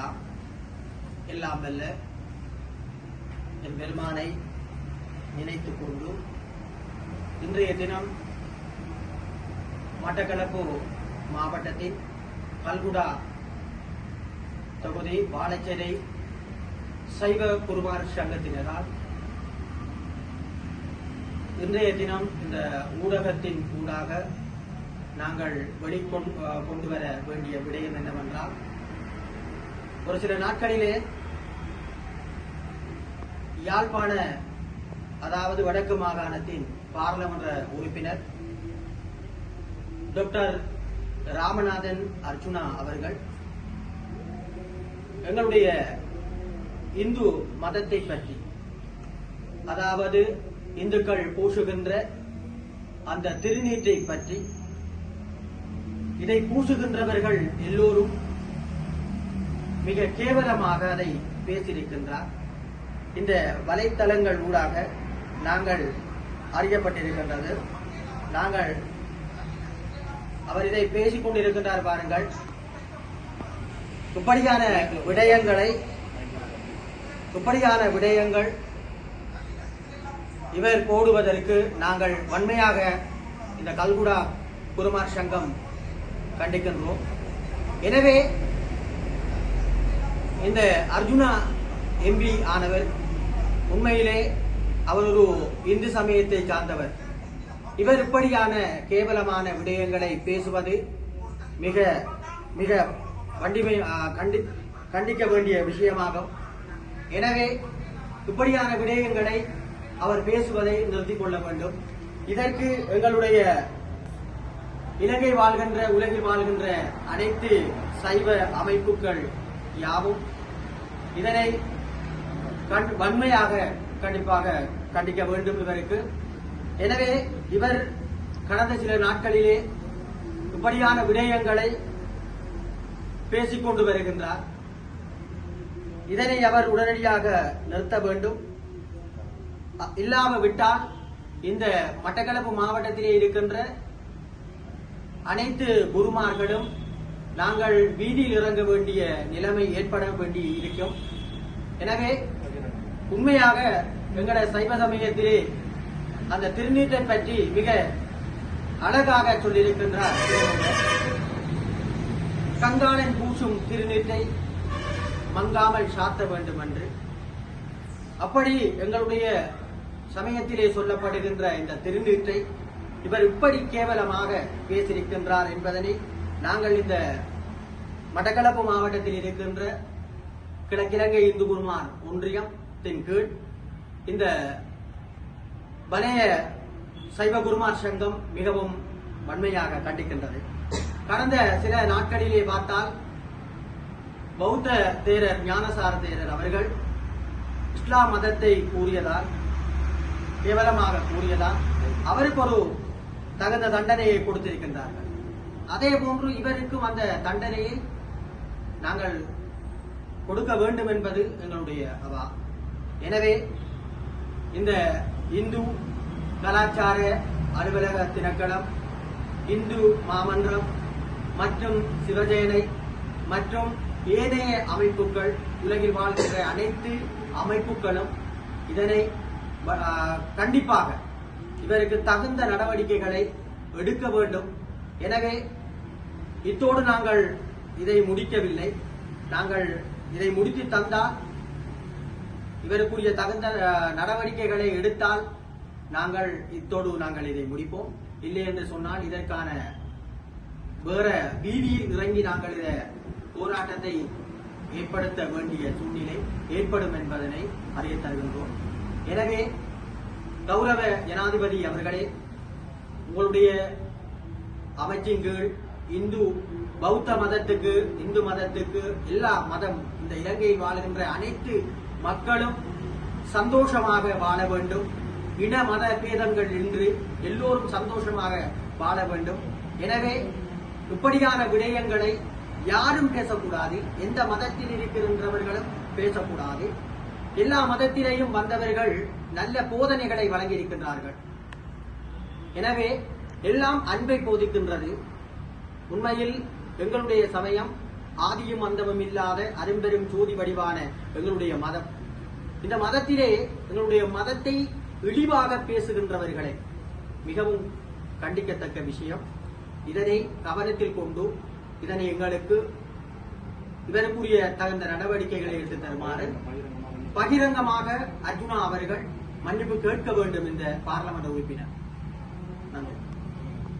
எல்லாம் எல்லாம் வல்ல என் பெருமானை நினைத்துக் கொண்டு இன்றைய தினம் மட்டக்களப்பு மாவட்டத்தின் கல்குடா தொகுதி வாழைச்சேனை சைவ குருமார் சங்கத்தினரால் இன்றைய தினம் இந்த ஊடகத்தின் ஊடாக நாங்கள் வெளிக்கொண்டு கொண்டு வர வேண்டிய விடயம் என்னவென்றால் ஒரு சில நாட்களிலே யாழ்ப்பாண அதாவது வடக்கு மாகாணத்தின் பாராளுமன்ற உறுப்பினர் டாக்டர் ராமநாதன் அர்ஜுனா அவர்கள் எங்களுடைய இந்து மதத்தை பற்றி அதாவது இந்துக்கள் பூசுகின்ற அந்த திருநீற்றை பற்றி இதை பூசுகின்றவர்கள் எல்லோரும் மிக கேவலமாக அதை பேசியிருக்கின்றார். இந்த வலைத்தளங்கள் ஊடாக நாங்கள் அறியப்பட்டிருக்கின்றது. நாங்கள் அவர் இதை பேசிக் கொண்டிருக்கின்றார் பாருங்கள். இப்படியான விடயங்களை இப்படியான விடயங்கள் இவர் போடுவதற்கு நாங்கள் வன்மையாக இந்த கல்குடா குருமார் சங்கம் கண்டிக்கின்றோம். எனவே இந்த அர்ஜுனா எம்பி ஆனவர் உண்மையிலே அவர் ஒரு இந்து சமயத்தை சார்ந்தவர். இவர் இப்படியான கேவலமான விடயங்களை பேசுவது மிக மிக வண்டிமை கண்டி கண்டிக்க வேண்டிய விஷயமாகும். எனவே இப்படியான விடயங்களை அவர் பேசுவதை நிறுத்திக் கொள்ள வேண்டும். இதற்கு எங்களுடைய இலங்கை வாழ்கின்ற உலகில் வாழ்கின்ற அனைத்து சைவ அமைப்புகள் யாவும் இதனை கண்- வன்மையாக கண்டிப்பாக கண்டிக்க வேண்டும் இவருக்கு. எனவே இவர் கடந்த சில நாட்களிலே இப்படியான விடயங்களை பேசிக்கொண்டு வருகின்றார். இதனை அவர் உடனடியாக நிறுத்த வேண்டும். இல்லாமல் இல்லாம விட்டால் இந்த மட்டக்களப்பு மாவட்டத்திலே இருக்கின்ற அனைத்து குருமார்களும் நாங்கள் வீதியில் இறங்க வேண்டிய நிலைமை ஏற்பட வேண்டி இருக்கும் எனவே உண்மையாக எங்களோட சைவ சமயத்திலே அந்த திருநீற்றை பற்றி மிக அழகாக சொல்லியிருக்கின்றார். கங்காளன் பூசும் திருநீற்றை மங்காமல் சாத்த வேண்டும் என்று அப்படி எங்களுடைய சமயத்திலே சொல்லப்படுகின்ற இந்த திருநீற்றை இவர் இப்படி கேவலமாக பேசியிருக்கின்றார் என்பதனை நாங்கள் இந்த மட்டக்களப்பு மாவட்டத்தில் இருக்கின்ற கிழக்கிழங்கை இந்து குருமார் ஒன்றியத்தின் கீழ் இந்த வலய சைவ குருமார் சங்கம் மிகவும் வன்மையாக கண்டிக்கின்றது. கடந்த சில நாட்களிலே பார்த்தால் பௌத்த தேரர் ஞானசார தேரர் அவர்கள் இஸ்லாம் மதத்தை கூறியதால் கேவலமாக கூறியதால் அவருக்கு ஒரு தகுந்த தண்டனையை கொடுத்திருக்கின்றார்கள். அதே போன்று இவருக்கும் அந்த தண்டனையை நாங்கள் கொடுக்க வேண்டும் என்பது எங்களுடைய அவா. எனவே இந்த இந்து கலாச்சார அலுவலக திணைக்களம் இந்து மாமன்றம் மற்றும் சிவஜேனை மற்றும் ஏனைய அமைப்புகள் உலகில் வாழ்கின்ற அனைத்து அமைப்புகளும் இதனை கண்டிப்பாக இவருக்கு தகுந்த நடவடிக்கைகளை எடுக்க வேண்டும். எனவே இத்தோடு நாங்கள் இதை முடிக்கவில்லை. நாங்கள் இதை முடித்து தந்தால் இவருக்குரிய தகுந்த நடவடிக்கைகளை எடுத்தால் நாங்கள் இத்தோடு நாங்கள் இதை முடிப்போம். இல்லை என்று சொன்னால் இதற்கான வேற வீதியில் இறங்கி நாங்கள் இத போராட்டத்தை ஏற்படுத்த வேண்டிய சூழ்நிலை ஏற்படும் என்பதனை அறிய தருகின்றோம். எனவே கௌரவ ஜனாதிபதி அவர்களே உங்களுடைய அமைச்சின் கீழ் இந்து பௌத்த மதத்துக்கு இந்து மதத்துக்கு எல்லா மதம் இந்த இலங்கையில் வாழ்கின்ற அனைத்து மக்களும் சந்தோஷமாக வாழ வேண்டும். இன மத பேதங்கள் இன்றி எல்லோரும் சந்தோஷமாக வாழ வேண்டும். எனவே இப்படியான விடயங்களை யாரும் பேசக்கூடாது. எந்த மதத்தில் இருக்கின்றவர்களும் பேசக்கூடாது. எல்லா மதத்திலேயும் வந்தவர்கள் நல்ல போதனைகளை வழங்கியிருக்கின்றார்கள். எனவே எல்லாம் அன்பை போதிக்கின்றது. உண்மையில் எங்களுடைய சமயம் ஆதியும் அந்தமும் இல்லாத அரும்பெரும் ஜோதி வடிவான எங்களுடைய மதம். இந்த மதத்திலே எங்களுடைய மதத்தை இழிவாக பேசுகின்றவர்களை மிகவும் கண்டிக்கத்தக்க விஷயம். இதனை கவனத்தில் கொண்டு இதனை எங்களுக்கு இதற்குரிய தகுந்த நடவடிக்கைகளை எடுத்து தருமாறு பகிரங்கமாக அர்ஜுனா அவர்கள் மன்னிப்பு கேட்க வேண்டும் இந்த பார்லமெண்ட் உறுப்பினர். நன்றி.